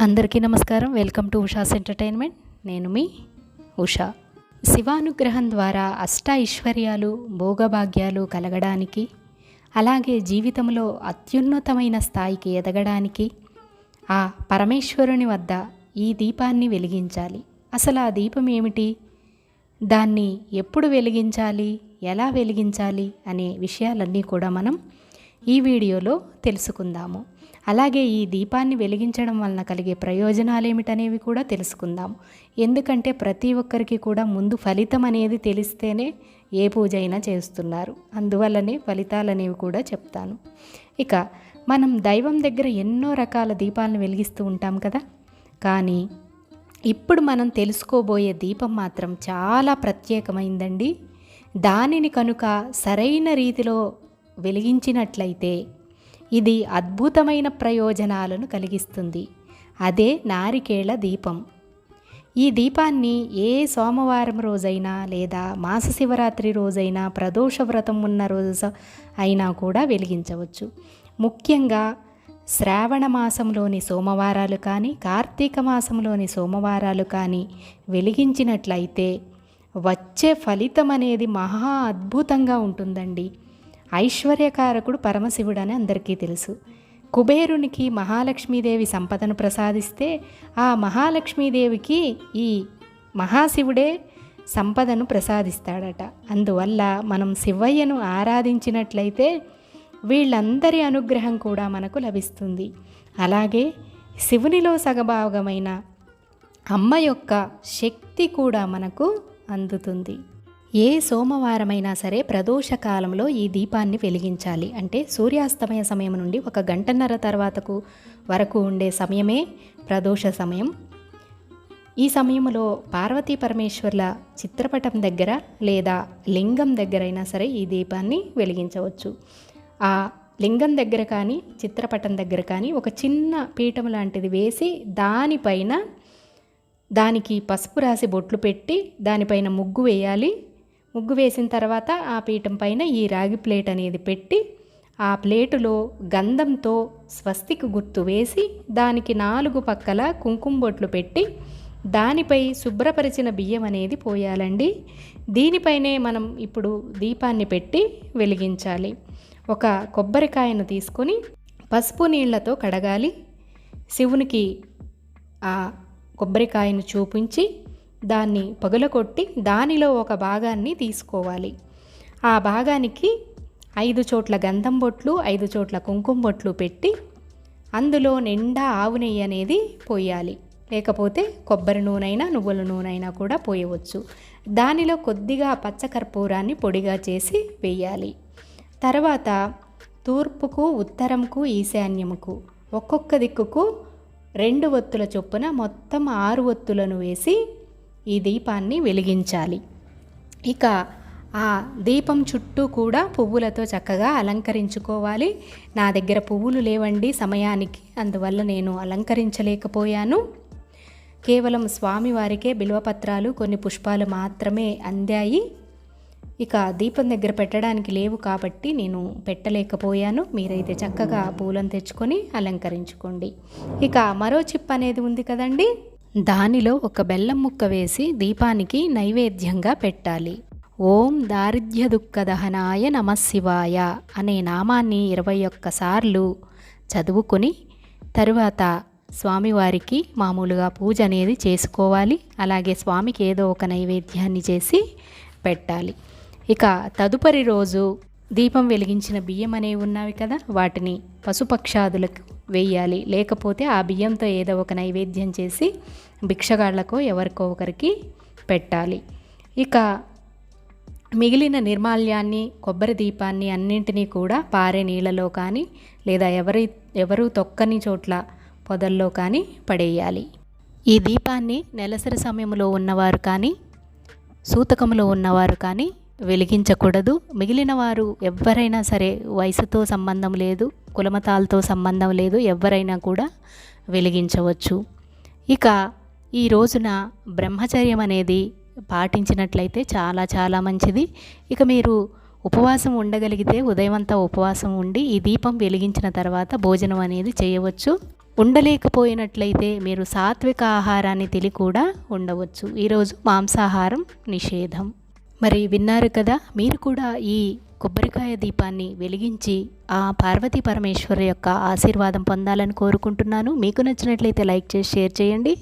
అందరికీ నమస్కారం. Welcome to Usha's entertainment. నేను మీ ఉషా. శివానుగ్రహం ద్వారా అష్ట ఐశ్వర్యాలు భోగభాగ్యాలు కలగడానికి అలాగే జీవితంలో అత్యున్నతమైన స్థాయికి ఎదగడానికి ఆ పరమేశ్వరుని వద్ద ఈ దీపాన్ని వెలిగించాలి. అసలు ఆ దీపం ఏమిటి? దాన్ని ఎప్పుడు వెలిగించాలి? ఎలా వెలిగించాలి? అనే విషయాలన్నీ కూడా మనం ఈ వీడియోలో తెలుసుకుందాము. అలాగే ఈ దీపాన్ని వెలిగించడం వలన కలిగే ప్రయోజనాలు ఏమిటనేవి కూడా తెలుసుకుందాం. ఎందుకంటే ప్రతి ఒక్కరికి కూడా ముందు ఫలితం అనేది తెలిస్తేనే ఏ పూజ అయినా చేస్తున్నారు. అందువల్లనే ఫలితాలు అనేవి కూడా చెప్తాను. ఇక మనం దైవం దగ్గర ఎన్నో రకాల దీపాలను వెలిగిస్తూ ఉంటాం కదా? కానీ ఇప్పుడు మనం తెలుసుకోబోయే దీపం మాత్రం చాలా ప్రత్యేకమైందండి. దానిని కనుక సరైన రీతిలో వెలిగించినట్లయితే ఇది అద్భుతమైన ప్రయోజనాలను కలిగిస్తుంది. అదే నారికేళ దీపం. ఈ దీపాన్ని ఏ సోమవారం రోజైనా లేదా మాస శివరాత్రి రోజైనా ప్రదోష వ్రతం ఉన్న రోజు అయినా కూడా వెలిగించవచ్చు. ముఖ్యంగా శ్రావణ మాసంలోని సోమవారాలు కానీ కార్తీక మాసంలోని సోమవారాలు కానీ వెలిగించినట్లయితే వచ్చే ఫలితం అనేది మహా అద్భుతంగా ఉంటుందండి. ఐశ్వర్యకారకుడు పరమశివుడు అని అందరికీ తెలుసు. కుబేరునికి మహాలక్ష్మీదేవి సంపదను ప్రసాదిస్తే ఆ మహాలక్ష్మీదేవికి ఈ మహాశివుడే సంపదను ప్రసాదిస్తాడట. అందువల్ల మనం శివయ్యను ఆరాధించినట్లయితే వీళ్ళందరి అనుగ్రహం కూడా మనకు లభిస్తుంది. అలాగే శివునిలో సగభాగమైన అమ్మ యొక్క శక్తి కూడా మనకు అందుతుంది. ఏ సోమవారమైనా సరే ప్రదోష కాలంలో ఈ దీపాన్ని వెలిగించాలి. అంటే సూర్యాస్తమయ సమయం నుండి ఒక గంటన్నర తర్వాతకు వరకు ఉండే సమయమే ప్రదోష సమయం. ఈ సమయంలో పార్వతీ పరమేశ్వర్ల చిత్రపటం దగ్గర లేదా లింగం దగ్గరైనా సరే ఈ దీపాన్ని వెలిగించవచ్చు. ఆ లింగం దగ్గర కానీ చిత్రపటం దగ్గర కానీ ఒక చిన్న పీఠం లాంటిది వేసి దానిపైన దానికి పసుపు రాసి బొట్లు పెట్టి దానిపైన ముగ్గు వేయాలి. ముగ్గు వేసిన తర్వాత ఆ పీఠం పైన ఈ రాగి ప్లేట్ అనేది పెట్టి ఆ ప్లేటులో గంధంతో స్వస్తికి గుర్తు వేసి దానికి నాలుగు పక్కల కుంకుమ బొట్లు పెట్టి దానిపై శుభ్రపరిచిన బియ్యం అనేది పోయాలండి. దీనిపైనే మనం ఇప్పుడు దీపాన్ని పెట్టి వెలిగించాలి. ఒక కొబ్బరికాయను తీసుకొని పసుపు నీళ్ళతో కడగాలి. శివునికి ఆ కొబ్బరికాయను చూపించి దాన్ని పగులకొట్టి దానిలో ఒక భాగాన్ని తీసుకోవాలి. ఆ భాగానికి ఐదు చోట్ల గంధం బొట్లు ఐదు చోట్ల కుంకుమ బొట్లు పెట్టి అందులో నిండా ఆవు నెయ్యి అనేది పోయాలి. లేకపోతే కొబ్బరి నూనైనా నువ్వుల నూనైనా కూడా పోయవచ్చు. దానిలో కొద్దిగా పచ్చకర్పూరాన్ని పొడిగా చేసి వేయాలి. తర్వాత తూర్పుకు ఉత్తరంకు ఈశాన్యముకు ఒక్కొక్క దిక్కుకు రెండు ఒత్తుల చొప్పున మొత్తం ఆరు ఒత్తులను వేసి ఈ దీపాన్ని వెలిగించాలి. ఇక ఆ దీపం చుట్టూ కూడా పువ్వులతో చక్కగా అలంకరించుకోవాలి. నా దగ్గర పువ్వులు లేవండి సమయానికి అందువల్ల నేను అలంకరించలేకపోయాను. కేవలం స్వామివారికే బిల్వపత్రాలు కొన్ని పుష్పాలు మాత్రమే అందాయి. ఇక దీపం దగ్గర పెట్టడానికి లేవు కాబట్టి నేను పెట్టలేకపోయాను. మీరైతే చక్కగా పూలను తెచ్చుకొని అలంకరించుకోండి. ఇక మరో చిప్ అనేది ఉంది కదండి? దానిలో ఒక బెల్లం ముక్క వేసి దీపానికి నైవేద్యంగా పెట్టాలి. ఓం దారిద్ర్య దుఃఖదహనాయ నమశివాయ అనే నామాన్ని ఇరవై ఒక్కసార్లు చదువుకొని తరువాత స్వామివారికి మామూలుగా పూజ అనేది చేసుకోవాలి. అలాగే స్వామికి ఏదో ఒక నైవేద్యాన్ని చేసి పెట్టాలి. ఇక తదుపరి రోజు దీపం వెలిగించిన బియ్యం అనేవి ఉన్నవి కదా వాటిని పశుపక్షాదులకు వేయాలి. లేకపోతే ఆ బియ్యంతో ఏదో ఒక నైవేద్యం చేసి భిక్షగాళ్ళకో ఎవరికో ఒకరికి పెట్టాలి. ఇక మిగిలిన నిర్మాల్యాన్ని కొబ్బరి దీపాన్ని అన్నింటినీ కూడా పారే నీళ్ళలో కానీ లేదా ఎవరి ఎవరు తొక్కని చోట్ల పొదల్లో కానీ పడేయాలి. ఈ దీపాన్ని నెలసరి సమయంలో ఉన్నవారు కానీ సూతకములో ఉన్నవారు కానీ వెలిగించకూడదు. మిగిలిన వారు ఎవరైనా సరే వయసుతో సంబంధం లేదు కులమతాలతో సంబంధం లేదు ఎవరైనా కూడా వెలిగించవచ్చు. ఇక ఈ రోజున బ్రహ్మచర్యం అనేది పాటించినట్లయితే చాలా చాలా మంచిది. ఇక మీరు ఉపవాసం ఉండగలిగితే ఉదయమంతా ఉపవాసం ఉండి ఈ దీపం వెలిగించిన తర్వాత భోజనం అనేది చేయవచ్చు. ఉండలేకపోయినట్లయితే మీరు సాత్విక ఆహారాన్ని తిని కూడా ఉండవచ్చు. ఈరోజు మాంసాహారం నిషేధం. మరి విన్నారు కదా మీరు కూడా ఈ కొబ్బరికాయ దీపాన్ని వెలిగించి ఆ పార్వతీ పరమేశ్వరు యొక్క ఆశీర్వాదం పొందాలని కోరుకుంటున్నాను. మీకు నచ్చినట్లయితే లైక్ చేసి షేర్ చేయండి.